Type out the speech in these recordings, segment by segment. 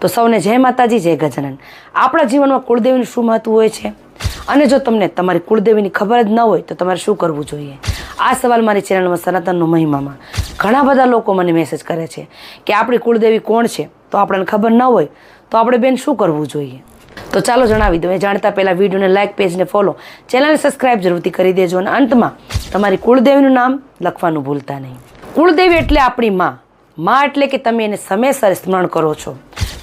તો સૌને જય માતાજી, જય ગજાનન. આપણા જીવનમાં કુળદેવીનું શું મહત્વ હોય છે? અને જો તમને તમારી કુળદેવીની ખબર જ ન હોય, તો તમારે શું કરવું જોઈએ? આ સવાલ મારી ચેનલમાં સનાતનનો મહિમામાં. ઘણા બધા લોકો મને મેસેજ કરે છે કે આપણી કુળદેવી કોણ છે? તો આપણને ખબર ન હોય, તો આપણે બેન શું કરવું જોઈએ? તો ચાલો જણાવી દઉં. એ જાણતા પહેલાં વિડીયોને લાઇક પેજને ફોલો ચેનલને સબસ્ક્રાઇબ જરૂરથી કરી દેજો અને અંતમાં તમારી કુળદેવીનું નામ લખવાનું ભૂલતા નહીં. કુળદેવી એટલે આપણી માં. માં એટલે કે તમે એને સમયસર સ્મરણ કરો છો.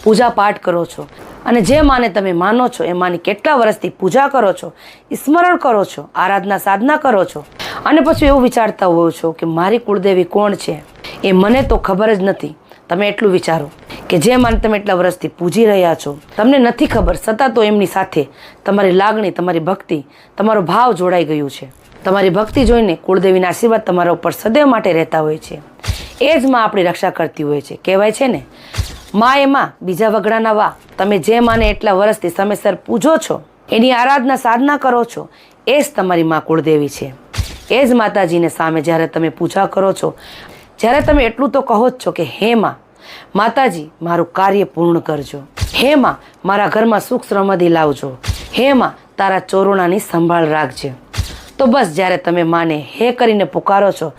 પૂજા પાઠ કરો છો. અને જે માને તમે માનો છો, એ માની કેટલા વર્ષથી પૂજા કરો છો સ્મરણ કરો છો, આરાધના સાધના કરો છો. અને પછી એવું વિચારતા હોવ છો કે મારી કુળદેવી કોણ છે? એ મને તો ખબર જ નથી. તમે એટલું વિચારો કે જે માને તમે એટલા વર્ષથી પૂજી રહ્યા છો, તમને નથી ખબર છતાં તો એમની સાથે તમારી લાગણી, તમારી ભક્તિ, તમારો ભાવ જોડાઈ ગયું છે. તમારી ભક્તિ જોઈને કુળદેવીના આશીર્વાદ તમારા ઉપર સદૈવ માટે રહેતા હોય છે. એ જ માં આપણી રક્ષા કરતી હોય છે. કહેવાય છે ને માં એમાં બીજા વગડાના વા. તમે જે માને એટલા વર્ષથી સમયસર પૂજો છો, એની આરાધના, સાધના કરો છો, એ જ તમારી માં કુળદેવી છે. એ જ માતાજીને સામે જ્યારે તમે પૂજા કરો છો, જ્યારે તમે એટલું તો કહો જ છો કે, હે માં, માતાજી, મારું કાર્ય પૂર્ણ કરજો. હે માં, મારા ઘરમાં સુખ સમૃદ્ધિ લાવજો. હે માં, તારા ચોરોણાની સંભાળ રાખજે. તો બસ જ્યારે તમે માને હે કરીને પુકારો છો,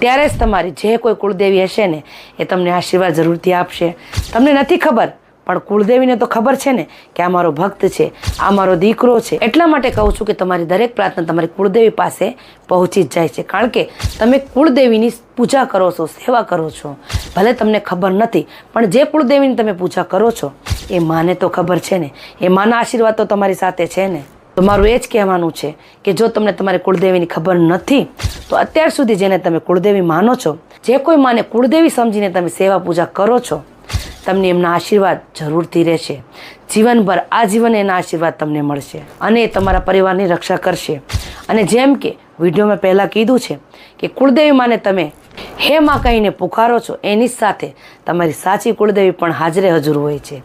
ત્યારે જ તમારી જે કોઈ કુળદેવી હશે ને, એ તમને આશીર્વાદ જરૂરથી આપશે. તમને નથી ખબર, પણ કુળદેવીને તો ખબર છે ને કે આ મારો ભક્ત છે, આ મારો દીકરો છે. એટલા માટે કહું છું કે તમારી દરેક પ્રાર્થના તમારી કુળદેવી પાસે પહોંચી જ જાય છે. કારણ કે તમે કુળદેવીની પૂજા કરો છો, સેવા કરો છો. ભલે તમને ખબર નથી, પણ જે કુળદેવીની તમે પૂજા કરો છો, એ માને તો ખબર છે ને. એ માના આશીર્વાદ તો તમારી સાથે છે ને. તો મારું એ જ કહેવાનું છે કે જો તમને તમારી કુળદેવીની ખબર નથી, તો અત્યાર સુધી જેને તમે કુળદેવી માનો છો, જે કોઈ માને કુળદેવી સમજીને તમે સેવા પૂજા કરો છો, તમને એમના આશીર્વાદ જરૂરથી રહેશે. જીવનભર આજીવન એના આશીર્વાદ તમને મળશે અને એ તમારા પરિવારની રક્ષા કરશે. અને જેમ કે વિડીયોમાં પહેલાં કીધું છે કે કુળદેવી માને તમે હે માં કહીને પુકારો છો, એની સાથે તમારી સાચી કુળદેવી પણ હાજરે હજુર હોય છે.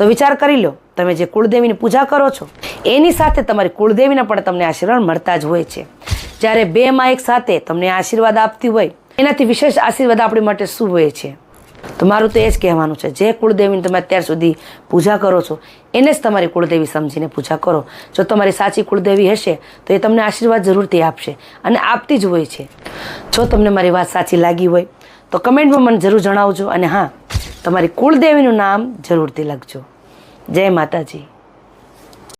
તો વિચાર કરી લો, તમે જે કુળદેવીની પૂજા કરો છો, એની સાથે તમારી કુળદેવીના પણ તમને આશીર્વાદ મળતા જ હોય છે. જ્યારે બે માં એક સાથે તમને આશીર્વાદ આપતી હોય, એનાથી વિશેષ આશીર્વાદ આપણી માટે શું હોય છે? તો મારું તો એ જ કહેવાનું છે, જે કુળદેવીની તમે અત્યાર સુધી પૂજા કરો છો, એને જ તમારી કુળદેવી સમજીને પૂજા કરો. જો તમારી સાચી કુળદેવી હશે, તો એ તમને આશીર્વાદ જરૂરથી આપશે અને આપતી જ હોય છે. જો તમને મારી વાત સાચી લાગી હોય, તો કમેન્ટમાં મને જરૂર જણાવજો અને હા તમારી કુળદેવીનું નામ જરૂરથી લખજો. જય માતાજી.